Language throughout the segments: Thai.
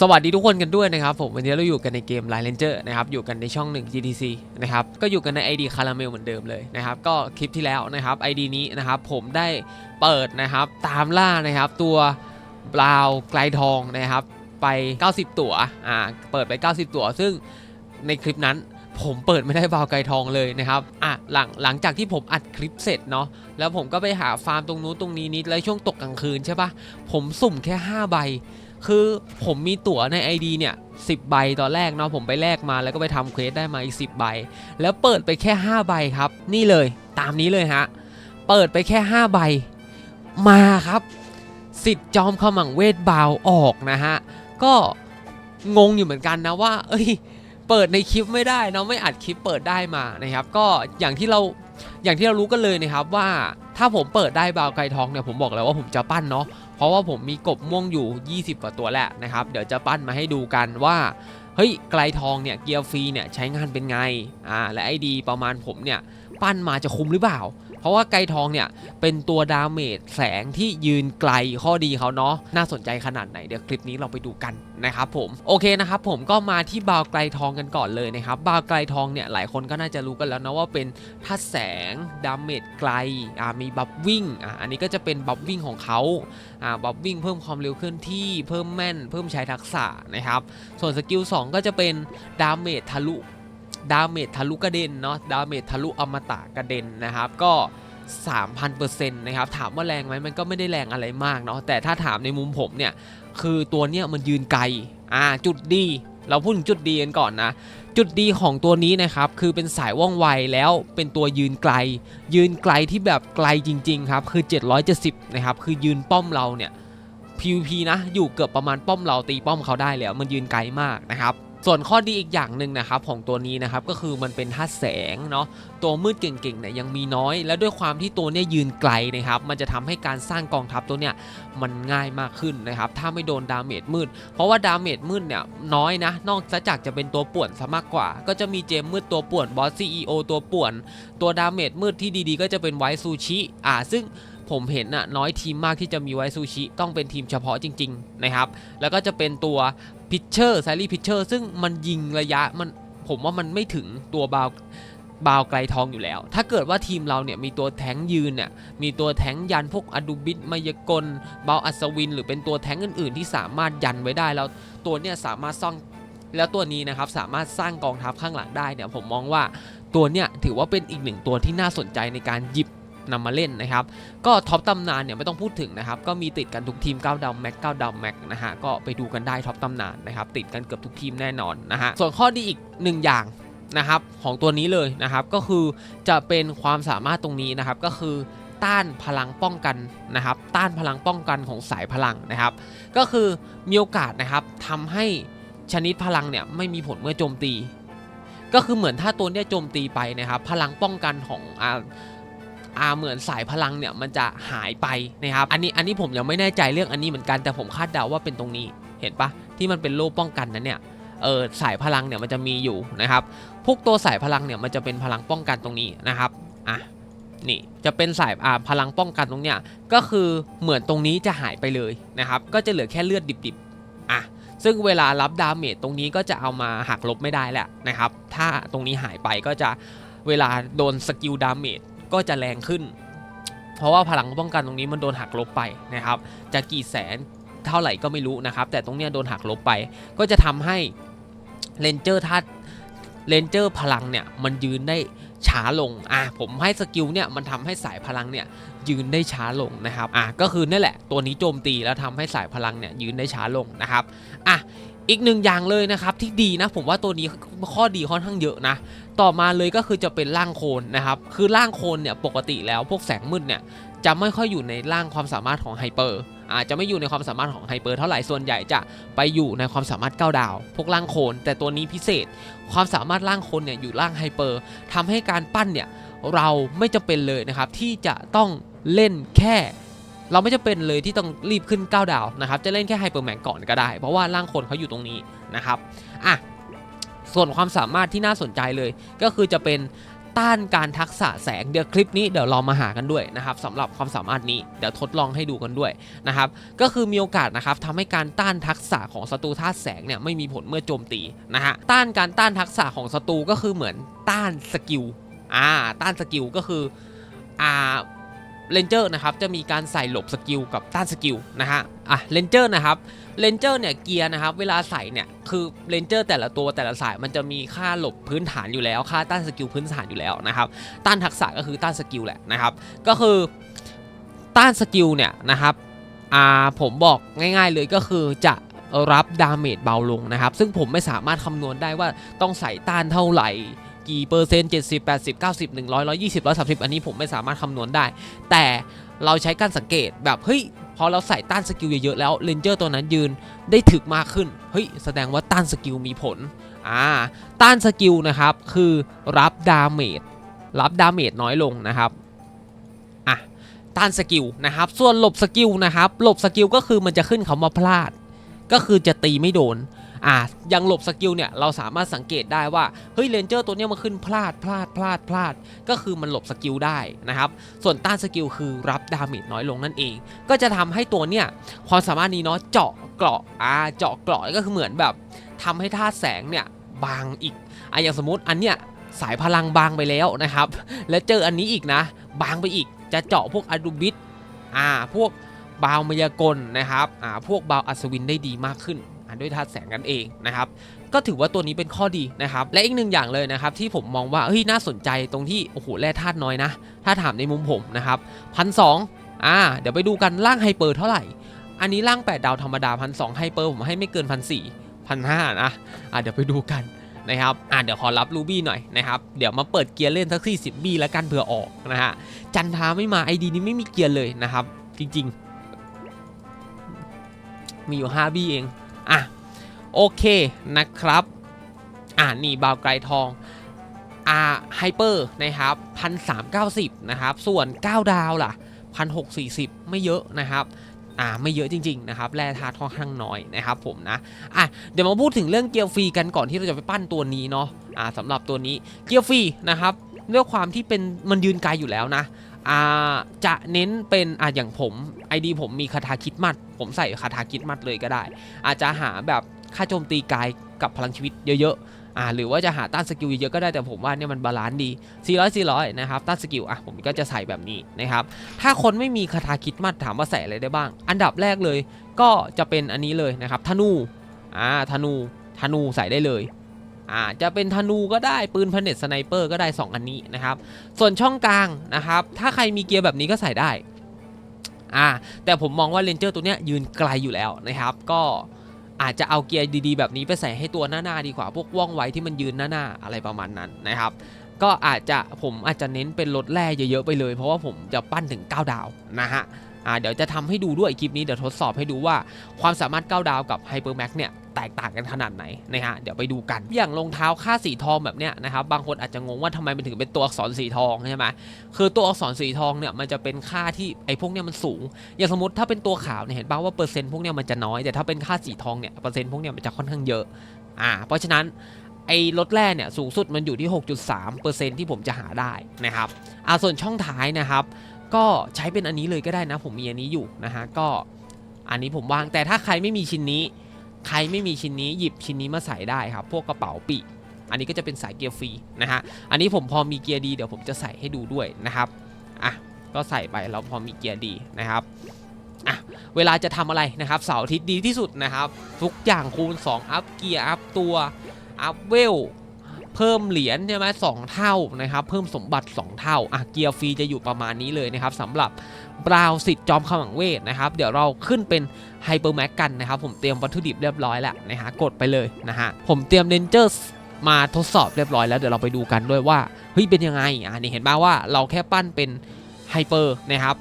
สวัสดีทุกคนกันด้วยนะครับผมวันนี้เราอยู่กันในเกม Line Ranger นะครับอยู่กันในช่อง 1 GTC นะครับก็อยู่กันใน ID Caramel เหมือนเดิมเลยนะครับก็คลิปที่แล้วนะครับ ID นี้นะครับผมได้เปิดนะครับตามล่านะครับตัวบราวไกลทองนะครับไป 90 ตัวอ่าเปิดไป 90 ตัว ซึ่งในคลิปนั้นผมเปิดไม่ได้บราวไกลทองเลยนะครับ อะหลังหลังจากที่ผมอัดคลิปเสร็จเนาะ แล้วผมก็ไปหาฟาร์มตรงนู้นตรงนี้นิด แล้วช่วงตกกลางคืนใช่ปะผมสุ่มแค่ 5 ใบ คือผมมีตั๋วใน ID เนี่ย10ใบตอนแรกเนาะผมไปแลกมาแล้วก็ไปทำเควสได้มาอีก 10 ใบ แล้วเปิดไปแค่ 5 ใบครับ นี่เลยตามนี้เลยฮะ เปิดไปแค่ 5 ใบ มาครับ สิทธิ์จอมขมังเวทบาวออกนะฮะ ก็งงอยู่เหมือนกันนะว่า เอ้ย เปิดในคลิปไม่ได้เนาะไม่อัดคลิปเปิดได้มานะครับ ก็อย่างที่เราอย่างที่เรารู้กันเลยนะครับว่า ถ้าผมเปิดได้บาวไกทองเนี่ยผมบอกแล้วว่าผมจะปั้นเนาะเพราะว่าผมมีกบม่วงอยู่ 20 กว่าตัวแหละนะครับเดี๋ยวจะปั้นมาให้ดูกันว่าเฮ้ยไกลทองเนี่ยเกียร์ฟรีเนี่ยใช้งานเป็นไงอ่าและไอดีประมาณผมเนี่ยปั้นมาจะคุ้มหรือเปล่า เพราะว่าไกทองเนี่ยเป็นตัวดาเมจแสงที่ยืนไกลข้อดีเขาเนาะน่าสนใจขนาดไหนเดี๋ยวคลิปนี้เราไปดูกันนะครับผมโอเคนะครับผมก็มาที่บาวไกลทองกันก่อนเลยนะครับบาวไกลทองเนี่ยหลายคนก็น่าจะรู้กันแล้วนะว่าเป็นธาตุแสงดาเมจไกลอ่ามีบัฟวิ่งอ่าอันนี้ก็จะเป็นบัฟวิ่งของเขาอ่าบัฟวิ่งเพิ่มความเร็วเคลื่อนที่เพิ่มแม่น เพิ่มใช้ทักษะนะครับส่วนสกิล2ก็จะเป็นดาเมจทะลุ ดาเมจทะลุกระเด็นเนาะดาเมจทะลุอมตะกระเด็นนะครับ ก็ 3,000%นะครับ ถามว่าแรงไหมมันก็ไม่ได้แรงอะไรมากเนาะแต่ถ้าถามในมุมผมเนี่ย คือตัวเนี้ยมันยืนไกลอ่าจุดดีเราพูดถึงจุดดีกันก่อนนะ จุดดีของตัวนี้นะครับ คือเป็นสายว่องไวแล้วเป็นตัวยืนไกล ยืนไกลที่แบบไกลจริง ๆ ครับ คือ 770 นะครับ คือยืนป้อมเราเนี่ย PVP นะ อยู่เกือบประมาณป้อมเราตีป้อมเขาได้แล้ว มันยืนไกลมากนะครับ ส่วนข้อดีอีกอย่างหนึ่งนะครับของตัวนี้นะครับก็คือมันเป็นธาตุแสงเนาะตัวมืดเก่งๆเนี่ยยังมีน้อย และด้วยความที่ตัวเนี้ยยืนไกลนะครับมันจะทำให้การสร้างกองทัพตัวเนี้ยมันง่ายมากขึ้นนะครับถ้าไม่โดนดาเมจมืด เพราะว่าดาเมจมืดเนี่ยน้อยนะ นอกจากจะเป็นตัวป่วนซะมากกว่า ก็จะมีเจมมืดตัวป่วนบอสซีอตัวป่วน ตัวดาเมจมืดที่ดีๆ ก็จะเป็นไวซูชิอ่าซึ่ง ผมเห็นน่ะน้อยทีมมากที่จะมีไวซูชิ ต้องเป็นทีมเฉพาะจริง ๆ นะครับ แล้วก็จะเป็นตัวพิชเชอร์ไซรีพิชเชอร์ซึ่งมันยิงระยะมันผมว่ามันไม่ถึงตัวบาวบาวไกลทองอยู่แล้ว ถ้าเกิดว่าทีมเราเนี่ยมีตัวแทงยืนเนี่ย มีตัวแทงยันพวกอดูบิดมายกลบาวอัศวิน หรือเป็นตัวแทงอื่น ๆ ที่สามารถยันไว้ได้แล้วตัวเนี่ยสามารถสร้างแล้วตัวนี้นะครับสามารถสร้างกองทัพข้างหลังได้เนี่ยผมมองว่าตัวเนี่ยถือว่าเป็นอีกหนึ่งตัวที่น่าสนใจในการหยิบ นำมาเล่นนะครับ ก็ท็อปตำนานเนี่ยไม่ต้องพูดถึงนะครับ ก็มีติดกันทุกทีม9ดาวแม็ก9ดาวแม็กนะฮะ ก็ไปดูกันได้ท็อปตำนานนะครับ ติดกันเกือบทุกทีมแน่นอนนะฮะ ส่วนข้อดีอีกหนึ่งอย่างนะครับของตัวนี้เลยนะครับก็คือจะเป็นความสามารถตรงนี้นะครับก็คือต้านพลังป้องกันนะครับ ต้านพลังป้องกันของสายพลังนะครับ ก็คือมีโอกาสนะครับทำให้ชนิดพลังเนี่ยไม่มีผลเมื่อโจมตี ก็คือเหมือนถ้าตัวเนี้ยโจมตีไปนะครับ พลังป้องกันของ อ่าอ่าเหมือนสายพลังเนี่ยมันจะหายไปนะครับอันนี้อันนี้ผมยังไม่แน่ใจเรื่องอันนี้เหมือนกันแต่ผมคาดเดาว่าเป็นตรงนี้เห็นปะที่มันเป็นโล่ป้องกันนั้นเนี่ยเออสายพลังเนี่ยมันจะมีอยู่นะครับพวกตัวสายพลังเนี่ยมันจะเป็นพลังป้องกันตรงนี้นะครับอะนี่จะเป็นสายอ่าพลังป้องกันตรงเนี้ยก็คือเหมือนตรงนี้จะหายไปเลยนะครับก็จะเหลือแค่เลือดดิบๆอะซึ่งเวลารับดาเมจตรงนี้ก็จะเอามาหักลบไม่ได้แหละนะครับถ้าตรงนี้หายไปก็จะเวลาโดนสกิลดาเมจ ก็จะแรงขึ้น เพราะว่าพลังป้องกันตรงนี้มันโดนหักลบไปนะครับจะกี่แสนเท่าไหร่ก็ไม่รู้นะครับ แต่ตรงเนี้ยโดนหักลบไป ก็จะทำให้เลนเจอร์ท่าเลนเจอร์พลังเนี่ยมันยืนได้ช้าลง อะผมให้สกิลเนี่ยมันทำให้สายพลังเนี่ยยืนได้ช้าลงนะครับ อะก็คือนี่แหละตัวนี้โจมตีแล้วทำให้สายพลังเนี่ยยืนได้ช้าลงนะครับ อะอีกหนึ่งอย่างเลยนะครับที่ดีนะผมว่าตัวนี้ข้อดีค่อนข้างเยอะนะ ต่อมาเลยก็คือจะเป็นร่างโคนนะครับ คือร่างโคนเนี่ยปกติแล้วพวกแสงมืดเนี่ยจะไม่ค่อยอยู่ในร่างความสามารถของไฮเปอร์อาจจะไม่อยู่ในความสามารถของไฮเปอร์เท่าไหร่ส่วนใหญ่จะไปอยู่ในความสามารถ9ดาว พวกร่างโคน แต่ตัวนี้พิเศษ ความสามารถร่างโคนเนี่ยอยู่ร่างไฮเปอร์ทำให้การปั้นเนี่ยเราไม่จะเป็นเลยนะครับที่จะต้องเล่นแค่เราไม่จะเป็นเลยที่ต้องรีบขึ้น 9 ดาวนะครับ จะเล่นแค่ไฮเปอร์แมนก่อนก็ได้ เพราะว่าร่างคนเขาอยู่ตรงนี้นะครับ อะ ส่วนความสามารถที่น่าสนใจเลย ก็คือจะเป็นต้านการทักษะแสงเดี๋ยวคลิปนี้เดี๋ยวเรามาหากันด้วยนะครับสำหรับความสามารถนี้เดี๋ยวทดลองให้ดูกันด้วยนะครับก็คือมีโอกาสนะครับทำให้การต้านทักษะของศัตรูธาตุแสงเนี่ยไม่มีผลเมื่อโจมตีนะฮะต้านการต้านทักษะของศัตรูก็คือเหมือนต้านสกิลอ่าต้านสกิลก็คืออ่าเลนเจอร์นะครับจะมีการใส่หลบสกิลกับต้านสกิลนะฮะอะเลนเจอร์นะครับ เลนเจอร์เนี่ยเกียร์นะครับเวลาใส่เนี่ยคือเลนเจอร์แต่ละตัวแต่ละสายมันจะมีค่าหลบพื้นฐานอยู่แล้ว ค่าต้านสกิลพื้นฐานอยู่แล้วนะครับต้านทักษะก็คือต้านสกิลแหละนะครับ ก็คือต้านสกิลเนี่ยนะครับอ่าผมบอกง่าย ๆ เลยก็คือจะรับดาเมจเบาลงนะครับ ซึ่งผมไม่สามารถคำนวณได้ว่าต้องใส่ต้านเท่าไหร่กี่เปอร์เซ็นต์ 70 80 90 100 120 130 อันนี้ผมไม่สามารถคำนวณได้ แต่เราใช้การสังเกตแบบเฮ้ย พอเราใส่ต้านสกิลเยอะๆแล้วเลนเจอร์ตัวนั้นยืนได้ถึกมากขึ้น เฮ้ย แสดงว่าต้านสกิลมีผล อ่า ต้านสกิลนะครับ คือรับดาเมจ รับดาเมจน้อยลงนะครับ อะ ต้านสกิลนะครับ ส่วนหลบสกิลนะครับ หลบสกิลก็คือมันจะขึ้นคำว่าพลาด ก็คือจะตีไม่โดน อะยังหลบสกิลเนี่ยเราสามารถสังเกตได้ว่าเฮ้ยเลนเจอร์ตัวเนี้ยมันขึ้นพลาดพลาดพลาดพลาด ก็คือมันหลบสกิลได้นะครับส่วนต้านสกิลคือรับดาเมจน้อยลงนั่นเอง ก็จะทำให้ตัวเนี่ยความสามารถนี้เนาะเจาะเกราะอ่าเจาะเกราะก็คือเหมือนแบบทำให้ธาตุแสงเนี่ยบางอีกอะอย่างสมมติอันเนี้ยสายพลังบางไปแล้วนะครับ แล้วเจออันนี้อีกนะ บางไปอีกจะเจาะพวกอะดูบิทอ่าพวกบาวมายากลนะครับอ่าพวกบาวอัศวินได้ดีมากขึ้น ด้วยธาตุแสงกันเองนะครับก็ถือว่าตัวนี้เป็นข้อดีนะครับและอีกหนึ่งอย่างเลยนะครับที่ผมมองว่าเฮ้ยน่าสนใจตรงที่โอ้โหแร่ธาตุน้อยนะ ถ้าถามในมุมผมนะครับพันสองอ่าเดี๋ยวไปดูกันล่างไฮเปอร์เท่าไหร่ อันนี้ล่าง 8 ดาวธรรมดาพันสองไฮเปอร์ผมให้ไม่เกินพันสี่พันห้านะอ่าเดี๋ยวไปดูกันนะครับอ่าเดี๋ยวขอรับรูบี้หน่อยนะครับ เดี๋ยวมาเปิดเกียร์เล่นสักสี่สิบบี้แล้วกันเผื่อออกนะฮะจันทาไม่มาไอดีนี้ไม่มีเกียร์เลยนะครับ จริง ๆ มีอยู่5บี้เอง อะโอเคนะครับอ่านี่บาวไกลทองอ่าไฮเปอร์นะครับพันสามเก้าสิบนะครับส่วน 9 ดาวล่ะพันหกสี่สิบไม่เยอะนะครับอ่าไม่เยอะจริงๆนะครับแร่ธาตุค่อนข้างน้อยนะครับผมนะอะเดี๋ยวมาพูดถึงเรื่องเกียร์ฟรีกันก่อนที่เราจะไปปั้นตัวนี้เนาะอ่าสำหรับตัวนี้เกียร์ฟรีนะครับด้วยความที่เป็นมันยืนไกลอยู่แล้วนะอ่าจะเน้นเป็นอ่าอย่างผม ID ผมมีคาถาคิดมัด ผมใส่คาถาคิดมัดเลยก็ได้ อาจจะหาแบบค่าโจมตีกายกับพลังชีวิตเยอะๆอ่าหรือว่าจะหาต้านสกิลเยอะๆก็ได้แต่ผมว่าเนี่ยมันบาลานซ์ดี 400 400 นะครับ ต้านสกิลอะผมก็จะใส่แบบนี้นะครับ ถ้าคนไม่มีคาถาคิดมัดถามว่าใส่อะไรได้บ้าง อันดับแรกเลย ก็จะเป็นอันนี้เลยนะครับธนูอ่าธนูธนูใส่ได้เลยอ่าจะเป็นธนูก็ได้ปืนพเนตสไนเปอร์ก็ได้ 2 อันนี้นะครับ ส่วนช่องกลางนะครับ ถ้าใครมีเกียร์แบบนี้ก็ใส่ได้ อ่าแต่ผมมองว่าเลนเจอร์ตัวเนี้ยยืนไกลอยู่แล้วนะครับ ก็อาจจะเอาเกียร์ดีๆ แบบนี้ไปใส่ให้ตัวหน้าๆดีกว่าพวกว่องไวที่มันยืนหน้าๆอะไรประมาณนั้นนะครับ ก็อาจจะผมอาจจะเน้นเป็นรถแร่เยอะๆไปเลย เพราะว่าผมจะปั้นถึง 9 ดาวนะฮะ อ่าเดี๋ยวจะทำให้ดูด้วยคลิปนี้เดี๋ยวทดสอบให้ดูว่าความสามารถ9ดาวกับ Hyper Max เนี่ยแตกต่างกันขนาดไหนนะฮะเดี๋ยวไปดูกันอย่างรองเท้าค่าสีทองแบบเนี้ยนะครับบางคนอาจจะงงว่าทำไมมันถึงเป็นตัวอักษรสีทองใช่ไหมคือตัวอักษรสีทองเนี่ยมันจะเป็นค่าที่ไอ้พวกเนี้ยมันสูง อย่างสมมติถ้าเป็นตัวขาวเนี่ยเห็นป่าวว่าเปอร์เซ็นต์พวกเนี้ยมันจะน้อยแต่ถ้าเป็นค่าสีทองเนี่ยเปอร์เซ็นต์พวกเนี้ยมันจะค่อนข้างเยอะอ่าเพราะฉะนั้นไอ้ลดแร่เนี่ยสูงสุดมันอยู่ที่ 6.3%ที่ผมจะหาได้นะครับอ่าส่วนช่องท้ายนะครับ ก็ใช้เป็นอันนี้เลยก็ได้นะ ผมมีอันนี้อยู่นะฮะก็อันนี้ผมวางแต่ถ้าใครไม่มีชิ้นนี้ ใครไม่มีชิ้นนี้หยิบชิ้นนี้มาใส่ได้ครับ พวกกระเป๋าปีกอันนี้ก็จะเป็นสายเกียร์ฟรีนะฮะอันนี้ผมพอมีเกียร์ดีเดี๋ยวผมจะใส่ให้ดูด้วยนะครับอะก็ใส่ไปเราพอมีเกียร์ดีนะครับอะเวลาจะทำอะไรนะครับเสาร์อาทิตย์ดีที่สุดนะครับ ทุกอย่างคูณ 2 อัพเกียร์อัพตัวอัพเวล เพิ่มเหรียญใช่ไหมสองเท่านะครับเพิ่มสมบัติ 2 เท่าอะเกียร์ฟรีจะอยู่ประมาณนี้เลยนะครับสำหรับบราวสิทธิ์จอมขมังเวทนะครับเดี๋ยวเราขึ้นเป็นไฮเปอร์แม็กกันนะครับผมเตรียมวัตถุดิบเรียบร้อยแล้วนะฮะกดไปเลยนะฮะผมเตรียมเ a นเจอร์มาทดสอบเรียบร้อยแล้วเดี๋ยวเราไปดูกันด้วยว่าเฮ้ยเป็นยังไงอ่านี่เห็นบ้างว่าเราแค่ปั้นเป็นไฮเปอร์นะครับ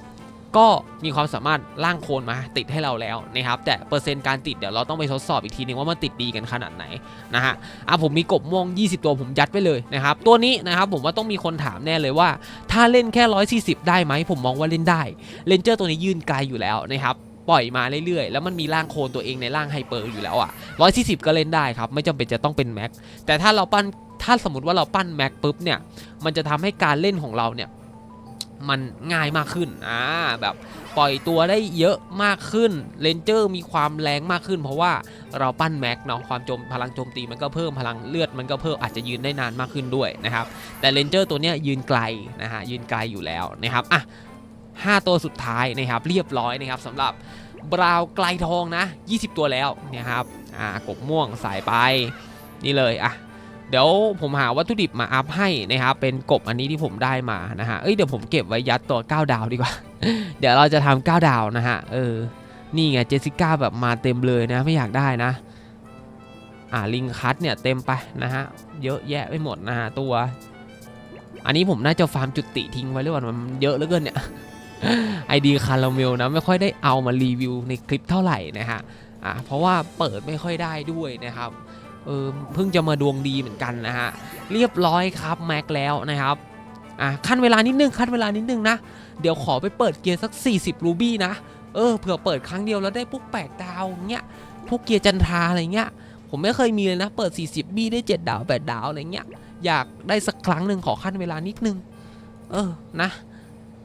ก็มีความสามารถล่างโคลนมาติดให้เราแล้วนะครับแต่เปอร์เซ็นต์การติดเดี๋ยวเราต้องไปทดสอบอีกทีนึงว่ามันติดดีกันขนาดไหนนะฮะอะผมมีกบม่วง 20 ตัวผมยัดไว้เลยนะครับตัวนี้นะครับผมว่าต้องมีคนถามแน่เลยว่า ถ้าเล่นแค่ 140 ได้ไหมผมมองว่าเล่นได้เลนเจอร์ตัวนี้ยืนไกลอยู่แล้วนะครับปล่อยมาเรื่อยๆ แล้วมันมีร่างโคลนตัวเองในร่างไฮเปอร์อยู่แล้วอะ140ก็เล่นได้ครับ ไม่จำเป็นจะต้องเป็นแม็ก แต่ถ้าเราปั้น ถ้าสมมติว่าเราปั้นแม็กปุ๊บเนี่ย มันจะทำให้การเล่นของเราเนี่ย มันง่ายมากขึ้นอ่าแบบปล่อยตัวได้เยอะมากขึ้นเลนเจอร์มีความแรงมากขึ้น เพราะว่าเราปั้นแม็กเนาะความจมพลังโจมตีมันก็เพิ่มพลังเลือดมันก็เพิ่มอาจจะยืนได้นานมากขึ้นด้วยนะครับแต่เลนเจอร์ตัวเนี้ยยืนไกลนะฮะยืนไกลอยู่แล้วนะครับอะห้าตัวสุดท้ายนะครับเรียบร้อยนะครับสำหรับบราวไกลทองนะ 20 ตัวแล้วนะครับอ่ากบม่วงสายไปนี่เลยอะ เดี๋ยวผมหาวัตถุดิบมาอัพให้นะครับเป็นกบอันนี้ที่ผมได้มานะฮะเอ้ยเดี๋ยวผมเก็บไว้ยัดตัว 9 ดาวดีกว่า เดี๋ยวเราจะทำ9ดาวนะฮะเออนี่ไงเจสสิก้าแบบมาเต็มเลยนะไม่อยากได้นะอ่าลิงคัตเนี่ยเต็มไปนะฮะเยอะแยะไปหมดนะฮะตัว อันนี้ผมน่าจะฟาร์มจุติทิ้งไว้หรือเปล่ามันเยอะเหลือเกินเนี่ยไอดีคาราเมลนะไม่ค่อยได้เอามารีวิวในคลิปเท่าไหร่นะฮะอ่าเพราะว่าเปิดไม่ค่อยได้ด้วยนะครับ เออเพิ่งจะมาดวงดีเหมือนกันนะฮะเรียบร้อยครับแม็กแล้วนะครับอะขั้นเวลานิดนึงขั้นเวลานิดนึงนะ เดี๋ยวขอไปเปิดเกียร์สัก 40รูบี้นะเออเผื่อเปิดครั้งเดียวแล้วได้พวกแปดดาวเงี้ยพวกเกียร์จันทราอะไรเงี้ยผมไม่เคยมีเลยนะ เปิด 40 บี้ได้ 7 ดาว 8 ดาวอะไรเงี้ยอยากได้สักครั้งหนึ่งขอขั้นเวลานิดนึง เออนะ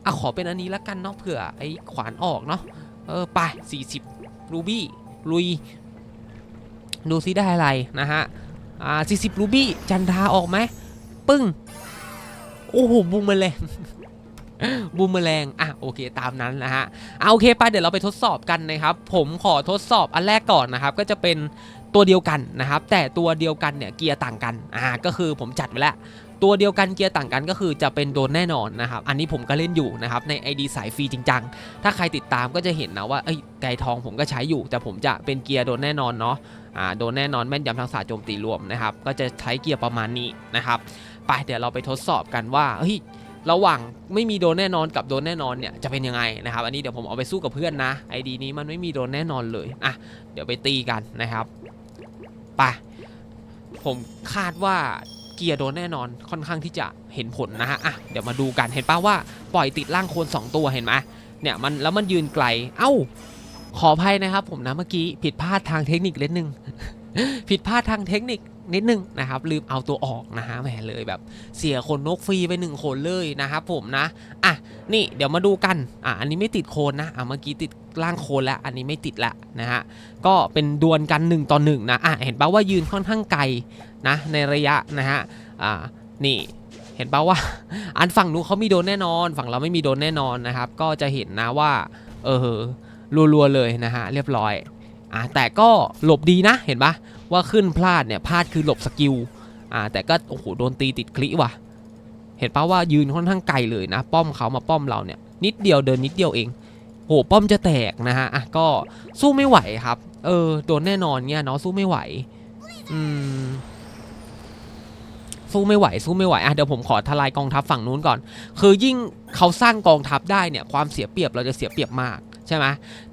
อะขอเป็นอันนี้ละกันเนาะเผื่อไอ้ขวานออกเนาะเออไป 40รูบี้ลุย ดูซิได้อะไรนะฮะ อ่า40รูบี้จันทราออกไหมปึ้ง โอ้โหบูมแมลงบูมแมลงอะโอเคตามนั้นนะฮะเอาโอเคไปเดี๋ยวเราไปทดสอบกันนะครับ ผมขอทดสอบอันแรกก่อนนะครับ ก็จะเป็นตัวเดียวกันนะครับ แต่ตัวเดียวกันเนี่ยเกียร์ต่างกันอ่าก็คือผมจัดไว้แล้ว ตัวเดียวกันเกียร์ต่างกันก็คือจะเป็นโดนแน่นอนนะครับ อันนี้ผมก็เล่นอยู่นะครับใน ID สายฟรีจริงจังถ้าใครติดตามก็จะเห็นนะว่าเอ้ไก่ทองผมก็ใช้อยู่ แต่ผมจะเป็นเกียร์โดนแน่นอนเนาะอ่าโดนแน่นอนแม่นยำทางศาสตร์โจมตีรวมนะครับก็จะใช้เกียร์ประมาณนี้นะครับไปเดี๋ยวเราไปทดสอบกันว่าเฮ้ยระหว่างไม่มีโดนแน่นอนกับโดนแน่นอนเนี่ยจะเป็นยังไงนะครับ อันนี้เดี๋ยวผมเอาไปสู้กับเพื่อนนะ ID นี้มันไม่มีโดนแน่นอนเลยอะเดี๋ยวไปตีกันนะครับไปผมคาดว่า เกียร์โดนแน่นอนค่อนข้างที่จะเห็นผลนะฮะอะเดี๋ยวมาดูกันเห็นป่าว่าปล่อยติดร่างโคน2 ตัวเห็นไหมเนี่ยมันแล้วมันยืนไกลเอ้าขออภัยนะครับผมนะเมื่อกี้ผิดพลาดทางเทคนิคเล็กนึงผิดพลาดทางเทคนิค นิดนึงนะครับลืมเอาตัวออกนะฮะแหมเลยแบบเสียคนนกฟรีไปหนึ่งคนเลยนะครับผมนะอะนี่เดี๋ยวมาดูกันอะอันนี้ไม่ติดโคนนะอะเมื่อกี้ติดล่างโคนแล้วอันนี้ไม่ติดละนะฮะก็เป็นดวลกัน 1 ต่อ 1 นะอะเห็นป่าว่ายืนค่อนข้างไกลนะในระยะนะฮะอ่านี่เห็นป่าว่า อันฝั่งนู้นเขามีโดนแน่นอน ฝั่งเราไม่มีโดนแน่นอนนะครับ ก็จะเห็นนะว่าเออรัวๆเลยนะฮะเรียบร้อย อะแต่ก็หลบดีนะเห็นปะว่าขึ้นพลาดเนี่ยพลาดคือหลบสกิลอ่าแต่ก็โอ้โหโดนตีติดคลิว่ะ เห็นป่าว่ายืนค่อนข้างไกลเลยนะ ป้อมเขามาป้อมเราเนี่ยนิดเดียวเดินนิดเดียวเองโหป้อมจะแตกนะฮะอะก็สู้ไม่ไหวครับ เออโดนแน่นอนเนี่ยเนาะสู้ไม่ไหวอืมสู้ไม่ไหวสู้ไม่ไหวอะเดี๋ยวผมขอทลายกองทัพฝั่งนู้นก่อน คือยิ่งเขาสร้างกองทัพได้เนี่ยความเสียเปรียบเราจะเสียเปรียบมากใช่ไหม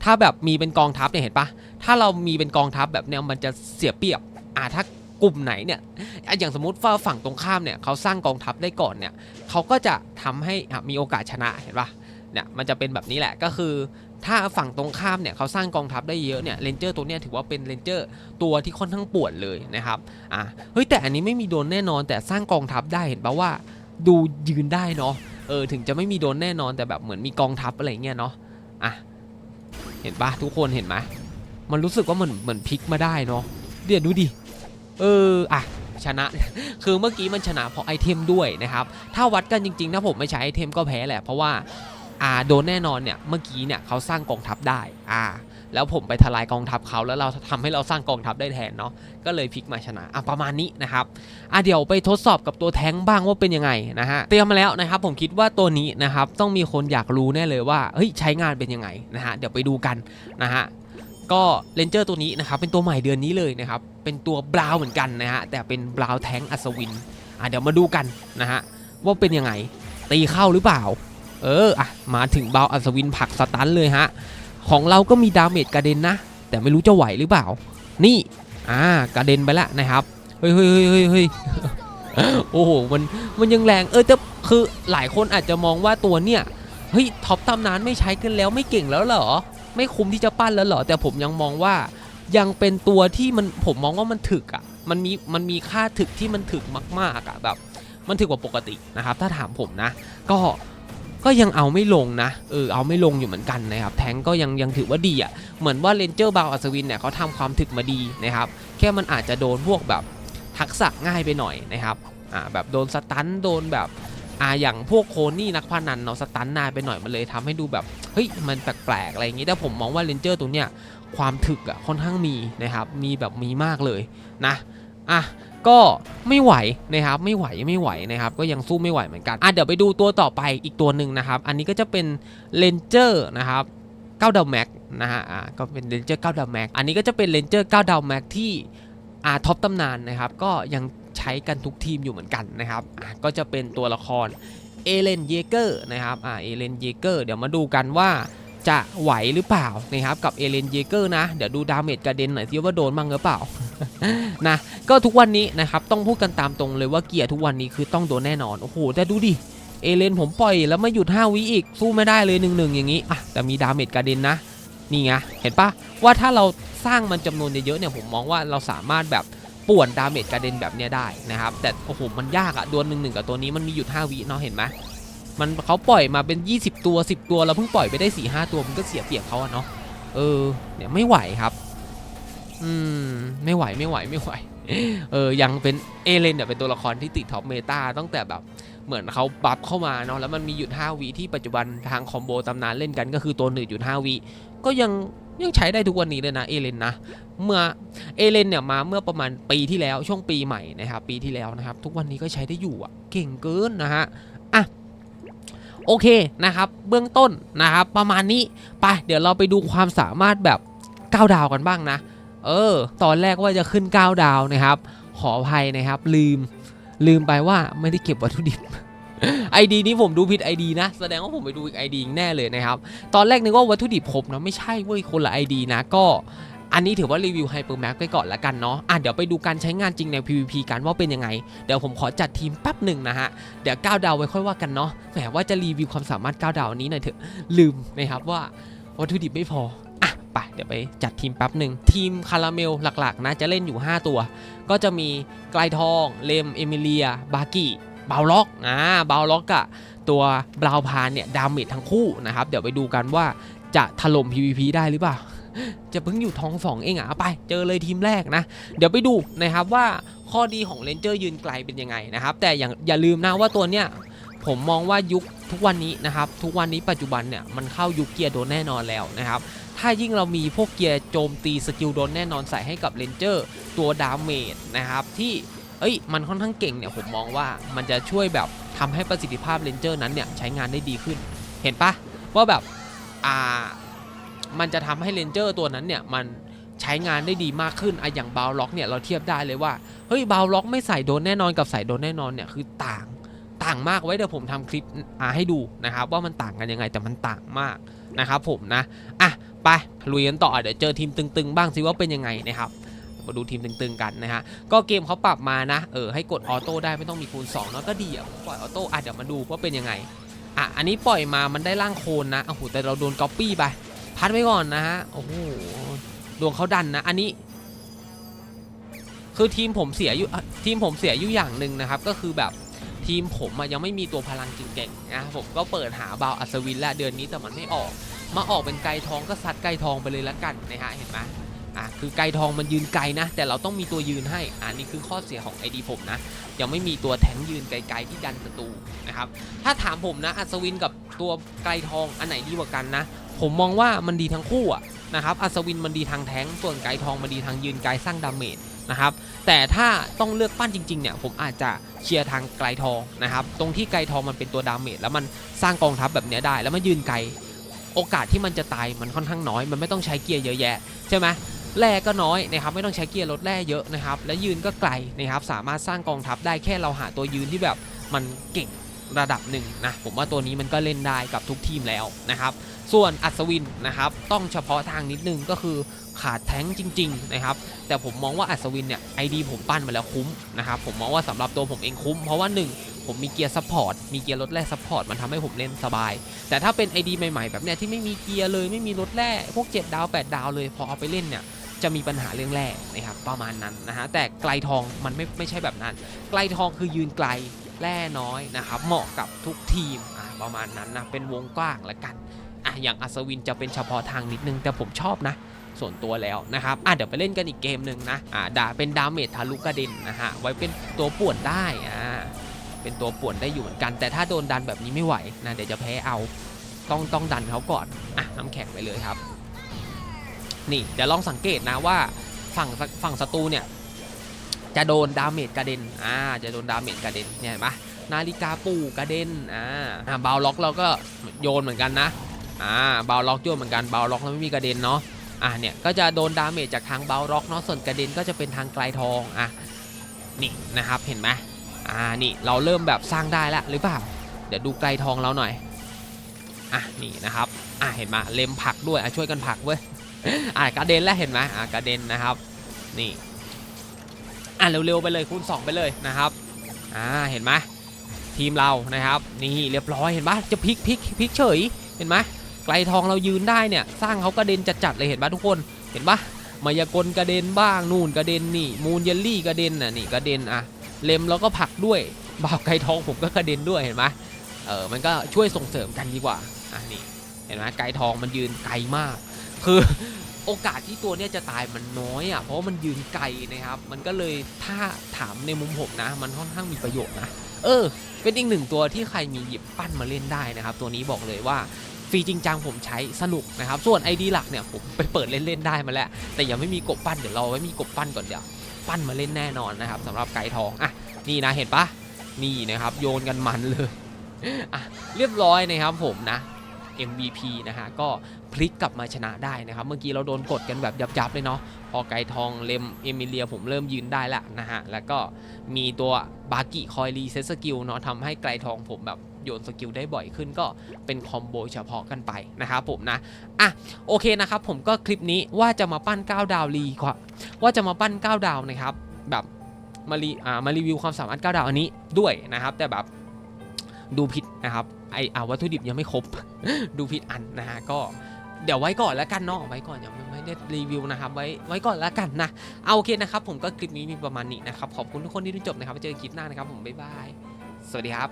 ถ้าแบบมีเป็นกองทัพเนี่ยเห็นปะ ถ้าเรามีเป็นกองทัพแบบเนี้ยมันจะเสียเปรียบอะถ้ากลุ่มไหนเนี่ยอย่างสมมติว่าฝั่งตรงข้ามเนี่ยเขาสร้างกองทัพได้ก่อนเนี่ยเขาก็จะทำให้อะมีโอกาสชนะเห็นปะเนี่ยมันจะเป็นแบบนี้แหละก็คือ ถ้าฝั่งตรงข้ามเนี่ยเขาสร้างกองทัพได้เยอะเนี่ยเรนเจอร์ตัวเนี้ยถือว่าเป็นเรนเจอร์ตัวที่ค่อนข้างปวดเลยนะครับอะเฮ้ยแต่อันนี้ไม่มีโดนแน่นอน แต่สร้างกองทัพได้เห็นปะว่าดูยืนได้เนาะเออถึงจะไม่มีโดนแน่นอนแต่แบบเหมือนมีกองทัพอะไรเงี้ยเนาะอะเห็นปะทุกคนเห็นไหม มันรู้สึกว่าเหมือนเหมือนพลิกมาได้เนาะเดี๋ยวดูดิ เอออะชนะ คือเมื่อกี้มันชนะเพราะไอเทมด้วยนะครับ ถ้าวัดกันจริงๆ ถ้าผมไม่ใช้ไอเทมก็แพ้แหละ เพราะว่าอ่าโดนแน่นอนเนี่ย เมื่อกี้เนี่ยเขาสร้างกองทัพได้อ่าแล้วผมไปทลายกองทัพเขาแล้วเราทำให้เราสร้างกองทัพได้แทนเนาะ ก็เลยพลิกมาชนะอะประมาณนี้นะครับอะเดี๋ยวไปทดสอบกับตัวแท้งบ้างว่าเป็นยังไงนะฮะ เตรียมมาแล้วนะครับ ผมคิดว่าตัวนี้นะครับต้องมีคนอยากรู้แน่เลยว่า เฮ้ยใช้งานเป็นยังไงนะฮะ เดี๋ยวไปดูกันนะฮะ ก็เลนเจอร์ตัวนี้นะครับเป็นตัวใหม่เดือนนี้เลยนะครับเป็นตัวบราว์เหมือนกันนะฮะแต่เป็นบราว์แท้งอัศวินอะเดี๋ยวมาดูกันนะฮะว่าเป็นยังไงตีเข้าหรือเปล่า เอออะมาถึงเบาอัศวินผลักสตันเลยฮะของเราก็มีดาเมจกระเด็นนะ แต่ไม่รู้จะไหวหรือเปล่า นี่อ่ากระเด็นไปแล้วนะครับเฮ้ยเฮ้ยเฮ้ยเฮ้ยเฮ้ยโอ้โหมันมันยังแรงเออแต่คือหลายคนอาจจะมองว่าตัวเนี่ยเฮ้ยท็อปตำนานไม่ใช้กันแล้วไม่เก่งแล้วเหรอ ไม่คุ้มที่จะปั้นแล้วเหรอ แต่ผมยังมองว่ายังเป็นตัวที่มันผมมองว่ามันถึกอะมันมีมันมีค่าถึกที่มันถึกมากๆอะแบบมันถึกกว่าปกตินะครับ ถ้าถามผมนะ ก็ก็ยังเอาไม่ลงนะเออเอาไม่ลงอยู่เหมือนกันนะครับ แทงก็ยังยังถือว่าดีอะเหมือนว่าเลนเจอร์บาวอัศวินเนี่ยเขาทำความถึกมาดีนะครับ แค่มันอาจจะโดนพวกแบบทักษะง่ายไปหน่อยนะครับอ่าแบบโดนสตันโดนแบบ อ่าอย่างพวกโคนี่นักพนันเนาะสตันนาไปหน่อยมันเลยทำให้ดูแบบเฮ้ยมันแปลกๆอะไรอย่างงี้แต่ผมมองว่าเลนเจอร์ตัวเนี้ยความถึกอะค่อนข้างมีนะครับมีแบบมีมากเลยนะอะก็ไม่ไหวนะครับไม่ไหวไม่ไหวนะครับก็ยังสู้ไม่ไหวเหมือนกันอะเดี๋ยวไปดูตัวต่อไปอีกตัวหนึ่งนะครับ อันนี้ก็จะเป็นเลนเจอร์นะครับ9ดาวแม็กนะฮะอ่าก็เป็นเลนเจอร์9ดาวแม็กอันนี้ก็จะเป็นเลนเจอร์9ดาวแม็กที่อ่าท็อปตำนานนะครับก็ยัง ใช้กันทุกทีมอยู่เหมือนกันนะครับก็จะเป็นตัวละครเอเลนเยเกอร์นะครับอ่าเอเลนเยเกอร์เดี๋ยวมาดูกันว่าจะไหวหรือเปล่านะครับกับเอเลนเยเกอร์นะ เดี๋ยวดูดาเมจกระเด็นหน่อยสิว่าโดนมั่งหรือเปล่านะก็ทุกวันนี้นะครับต้องพูดกันตามตรงเลยว่าเกียร์ทุกวันนี้คือต้องโดนแน่นอน โอ้โหแต่ดูดิเอเลนผมปล่อยแล้วไม่หยุด 5 วิอีก สู้ไม่ได้เลยหนึ่งหนึ่งอย่างนี้อะแต่มีดาเมจกระเด็นนะ นี่ไงเห็นปะว่าถ้าเราสร้างมันจำนวนเยอะๆเนี่ยผมมองว่าเราสามารถแบบ ป่วนดาเมจกระเด็นแบบเนี้ยได้นะครับ แต่โอ้โหมันยากอะดวลหนึ่งหนึ่งกับตัวนี้มันมีหยุด5วิเนาะเห็นไหมมันเขาปล่อยมาเป็น 20 ตัว 10 ตัวเราเพิ่งปล่อยไปได้4ีหตัวมันก็เสียเปรียบเขาอะเนาะเออเนี่ยไม่ไหวครับ อืมไม่ไหวไม่ไหวไม่ไหว เออยังเป็นเอเลนเนี่ยเป็นตัวละครที่ติดท็อปเมตาตั้งแต่แบบเหมือนเขาบัฟเข้ามาเนาะแล้วมันมีหยุด5วิที่ปัจจุบันทางคอมโบตำนานเล่นกันก็คือตัวหนึ่งหยุด5วิ ก็ยังยังใช้ได้ทุกวันนี้เลยนะเอเลนนะเมื่อเอเลนเนี่ยมาเมื่อประมาณปีที่แล้วช่วงปีใหม่นะครับปีที่แล้วนะครับ ทุกวันนี้ก็ใช้ได้อยู่อะเก่งเกินนะฮะอะโอเคนะครับ เบื้องต้นนะครับประมาณนี้ไปเดี๋ยวเราไปดูความสามารถแบบก้าวดาวกันบ้างนะ เออ ตอนแรกว่าจะขึ้น 9 ดาวนะครับ ขออภัยนะครับ ลืม ลืมไปว่าไม่ได้เก็บวัตถุดิบ ไอดีนี้ผมดูผิด ID นะ แสดงว่าผมไปดูอีก ID แน่เลยนะครับ ตอนแรกนึกว่าวัตถุดิบครบนะไม่ใช่เว้ยคนละ ID นะก็อันนี้ถือว่ารีวิวไฮเปอร์แม็กไปก่อนละกันเนาะ อะเดี๋ยวไปดูการใช้งานจริงใน PVP กันว่าเป็นยังไง เดี๋ยวผมขอจัดทีมแป๊บหนึ่งนะฮะ เดี๋ยว9ดาวไว้ค่อยว่ากันเนาะแหมว่าจะรีวิวความสามารถ9ดาวนี้หน่อยเถอะ ลืมนะครับว่าวัตถุดิบไม่พอ อะไปเดี๋ยวไปจัดทีมแป๊บหนึ่ง ทีมคาราเมลหลักๆนะจะเล่นอยู่ 5 ตัว ก็จะมีไกลทอง เลม เอมิเลีย บากิ บาล็อกอ่าบาล็อกอะตัวบราวพานเนี่ยดาเมจทั้งคู่นะครับเดี๋ยวไปดูกันว่าจะถล่ม PVP ได้หรือเปล่า จะเพิ่งอยู่ท้องสองเองอะไปเจอเลยทีมแรกนะ เดี๋ยวไปดูนะครับว่าข้อดีของเลนเจอร์ยืนไกลเป็นยังไงนะครับ แต่อย่าอย่าลืมนะว่าตัวเนี้ยผมมองว่ายุคทุกวันนี้นะครับ ทุกวันนี้ปัจจุบันเนี่ยมันเข้ายุคเกียร์โดนแน่นอนแล้วนะครับ ถ้ายิ่งเรามีพวกเกียร์โจมตีสกิลโดนแน่นอนใส่ให้กับเลนเจอร์ตัวดาเมจนะครับที่ อ้ยมันค่อนข้างเก่งเนี่ยผมมองว่ามันจะช่วยแบบทำให้ประสิทธิภาพเลนเจอร์นั้นเนี่ยใช้งานได้ดีขึ้น เห็นปะว่าแบบอ่ามันจะทำให้เลนเจอร์ตัวนั้นเนี่ยมันใช้งานได้ดีมากขึ้นไออย่างบาวล็อกเนี่ยเราเทียบได้เลยว่าเฮ้ยบาวล็อกไม่ใส่โดนแน่นอนกับใส่โดนแน่นอนเนี่ยคือต่างต่างมากไว้เดี๋ยวผมทำคลิปอ่าให้ดูนะครับว่ามันต่างกันยังไงแต่มันต่างมากนะครับผมนะอะไปลุยกันต่อเดี๋ยวเจอทีมตึงๆ บ้างสิว่าเป็นยังไงนะครับ มาดูทีมตึงๆกันนะฮะ ก็เกมเขาปรับมานะ เออให้กดออโต้ได้ไม่ต้องมีคูณ2เนาะก็ดีอะปล่อยออโต้อะเดี๋ยวมาดูว่าเป็นยังไง อะอันนี้ปล่อยมามันได้ร่างโคนนะโอ้โหแต่เราโดนก๊อปปี้ไปพัดไว้ก่อนนะฮะโอ้โหดวงเขาดันนะ อันนี้ คือทีมผมเสียอยู่ทีมผมเสียอยู่อย่างหนึ่งนะครับ ก็คือแบบทีมผมยังไม่มีตัวพลังจริงเก่งนะผมก็เปิดหาบาวอัศวินแล้วเดือนนี้แต่มันไม่ออก มาออกเป็นไกลทองก็ซัดไกลทองไปเลยละกันนะฮะเห็นไหม อะคือไกลทองมันยืนไกลนะ แต่เราต้องมีตัวยืนให้อ่านี่คือข้อเสียของไอดีผมนะยังไม่มีตัวแทงยืนไกลๆที่ดันศัตรูนะครับถ้าถามผมนะอัศวินกับตัวไกลทองอันไหนดีกว่ากันนะ ผมมองว่ามันดีทั้งคู่อะนะครับอัศวินมันดีทางแทงส่วนไกลทองมันดีทางยืนไกลสร้างดาเมจนะครับแต่ถ้าต้องเลือกปั้นจริงๆเนี่ยผมอาจจะเชียร์ทางไกลทองนะครับตรงที่ไกลทองมันเป็นตัวดาเมจแล้วมันสร้างกองทัพแบบนี้ได้ แล้วมันยืนไกลโอกาสที่มันจะตายมันค่อนข้างน้อย มันไม่ต้องใช้เกียร์เยอะแยะใช่ไหม แร่ก็น้อยนะครับไม่ต้องใช้เกียร์ลดแร่เยอะนะครับและยืนก็ไกลนะครับสามารถสร้างกองทัพได้แค่เราหาตัวยืนที่แบบมันเก่งระดับหนึ่งนะผมว่าตัวนี้มันก็เล่นได้กับทุกทีมแล้วนะครับส่วนอัศวินนะครับต้องเฉพาะทางนิดนึงก็คือขาดแท้งจริงๆนะครับแต่ผมมองว่าอัศวินเนี่ยไอดีผมปั้นมาแล้วคุ้มนะครับผมมองว่าสำหรับตัวผมเองคุ้มเพราะว่า 1 ผมมีเกียร์ซัพพอร์ตมีเกียร์รถแร่ซัพพอร์ตมันทำให้ผมเล่นสบาย แต่ถ้าเป็น ID ใหม่ๆแบบเนี้ยที่ไม่มีเกียร์เลยไม่มีรถแร่พวก 7 ดาว 8 ดาวเลยพอเอาไปเล่นเนี่ย จะมีปัญหาเรื่องแร่นะครับประมาณนั้นนะฮะแต่ไกลทองมันไม่ไม่ใช่แบบนั้น ไกลทองคือยืนไกลแร่น้อยนะครับเหมาะกับทุกทีมประมาณนั้นนะเป็นวงกว้างละกันอะอย่างอัศวินจะเป็นเฉพาะทางนิดนึงแต่ผมชอบนะส่วนตัวแล้วนะครับอะเดี๋ยวไปเล่นกันอีกเกมหนึ่งนะอ่าดาเป็นดาเมจทะลุกระเด็นนะฮะไว้เป็นตัวป่วนได้อ่าเป็นตัวป่วนได้อยู่เหมือนกัน แต่ถ้าโดนดันแบบนี้ไม่ไหวนะเดี๋ยวจะแพ้เอาต้องต้องดันเขาก่อนอะน้ำแข็งไปเลยครับ นี่เดี๋ยวลองสังเกตนะว่าฝั่งฝั่งศัตรูเนี่ยจะโดนดาเมจกระเด็น อ่า จะโดนดาเมจกระเด็น เนี่ยเห็นปะนาฬิกาปูกระเด็น อ่าอ่าบาวล็อกเราก็โยนเหมือนกันนะ อ่า บาวล็อกโยนเหมือนกัน บาวล็อกเราไม่มีกระเด็นเนาะ อ่าเนี่ย ก็จะโดนดาเมจจากทางบาวล็อกเนาะ ส่วนกระเด็นก็จะเป็นทางไกลทอง อะ นี่นะครับ เห็นไหมอ่า นี่ เราเริ่มแบบสร้างได้แล้วหรือเปล่า เดี๋ยวดูไกลทองเราหน่อย อะ นี่นะครับ อะ เห็นไหมเล็มผักด้วย อะ ช่วยกันผักเว้ย อะกระเด็นแล้วเห็นไหมอะกระเด็นนะครับ นี่ อะเร็วๆไปเลยคูณ2 ไปเลยนะครับ อ่าเห็นไหมทีมเรานะครับ นี่เรียบร้อยเห็นปะจะพลิกพลิกพลิกเฉยเห็นไหมไกลทองเรายืนได้เนี่ย สร้างเขากระเด็นจัดๆเลยเห็นปะทุกคนเห็นปะมายากลกระเด็นบ้างนู่นกระเด็นนี่ มูนเยลลี่กระเด็นน่ะนี่กระเด็นอะเล็มแล้วก็ผลักด้วยบ่าวไกลทองผมก็กระเด็นด้วยเห็นไหมเออมันก็ช่วยส่งเสริมกันดีกว่าอะนี่เห็นไหมไกลทองมันยืนไกลมาก คือโอกาสที่ตัวเนี้ยจะตายมันน้อยอะเพราะมันยืนไกลนะครับ มันก็เลยถ้าถามในมุมผมนะ มันค่อนข้างมีประโยชน์นะ เออ เป็นอีกหนึ่งตัวที่ใครมีหยิบปั้นมาเล่นได้นะครับ ตัวนี้บอกเลยว่าฟรีจริงจังผมใช้สนุกนะครับ ส่วน ID หลักเนี่ยผมไปเปิดเล่นๆได้มาแล้ว แต่ยังไม่มีกบปั้นเดี๋ยวเราไว้มีกบปั้นก่อนเดี๋ยวปั้นมาเล่นแน่นอนนะครับสำหรับไก่ทองอะนี่นะเห็นปะนี่นะครับ โยนกันมันเลยอะเรียบร้อยนะครับผมนะ MVP นะฮะก็พลิกกลับมาชนะได้นะครับเมื่อกี้เราโดนกดกันแบบยับๆเลยเนาะพอไกรทองเลมเอมิเลียผมเริ่มยืนได้ละนะฮะแล้วก็มีตัวบากิคอยรีเซตสกิลเนาะทำให้ไกรทองผมแบบโยนสกิลได้บ่อยขึ้นก็เป็นคอมโบเฉพาะกันไปนะครับผมนะ อะโอเคนะครับผมก็คลิปนี้ว่าจะมาปั้น 9 ดาวรีว่าว่าจะมาปั้น 9 ดาวนะครับแบบมารีอ่ามารีวิวความสามารถ 9 ดาวอันนี้ด้วยนะครับ แต่แบบดูผิดนะครับ ไออาวัตถุดิบยังไม่ครบ ดูผิดอันนะฮะก็เดี๋ยวไว้ก่อนแล้วกันเนาะไว้ก่อนยังไม่ไม่ได้รีวิวนะครับไว้ไว้ก่อนแล้วกันนะเอาโอเคนะครับผมก็คลิปนี้มีประมาณนี้นะครับขอบคุณทุกคนที่ดูจบนะครับไว้เจอกันคลิปหน้านะครับผมบ๊ายบายสวัสดีครับ